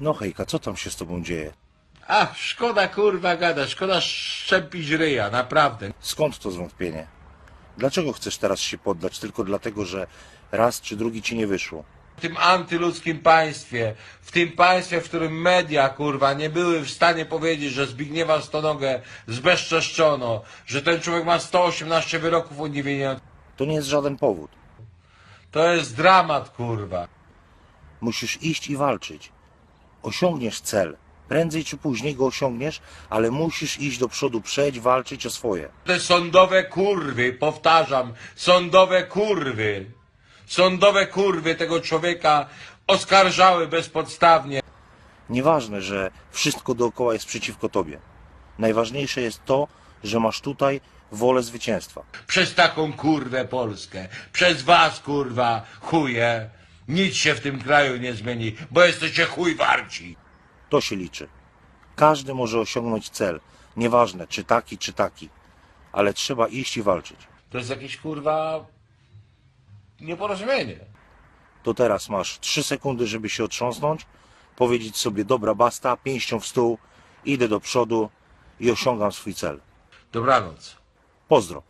No hejka, co tam się z tobą dzieje? Ach, szkoda kurwa gada, szkoda szczepić ryja, naprawdę. Skąd to zwątpienie? Dlaczego chcesz teraz się poddać? Tylko dlatego, że raz czy drugi ci nie wyszło. W tym antyludzkim państwie, w tym państwie, w którym media, kurwa, nie były w stanie powiedzieć, że Zbigniewa Stonogę zbezczeszczono, że ten człowiek ma 118 wyroków uniewinnienia. To nie jest żaden powód. To jest dramat, kurwa. Musisz iść i walczyć. Osiągniesz cel. Prędzej czy później go osiągniesz, ale musisz iść do przodu, przejść, walczyć o swoje. Te sądowe kurwy, powtarzam, sądowe kurwy, sądowe kurwy tego człowieka oskarżały bezpodstawnie. Nieważne, że wszystko dookoła jest przeciwko tobie. Najważniejsze jest to, że masz tutaj wolę zwycięstwa. Przez taką kurwę Polskę, przez was kurwa, chuje, nic się w tym kraju nie zmieni, bo jesteście chuj warci. To się liczy. Każdy może osiągnąć cel. Nieważne, czy taki, czy taki. Ale trzeba iść i walczyć. To jest jakieś kurwa nieporozumienie. To teraz masz trzy sekundy, żeby się otrząsnąć, powiedzieć sobie dobra basta, pięścią w stół, idę do przodu i osiągam swój cel. Dobranoc. Pozdro.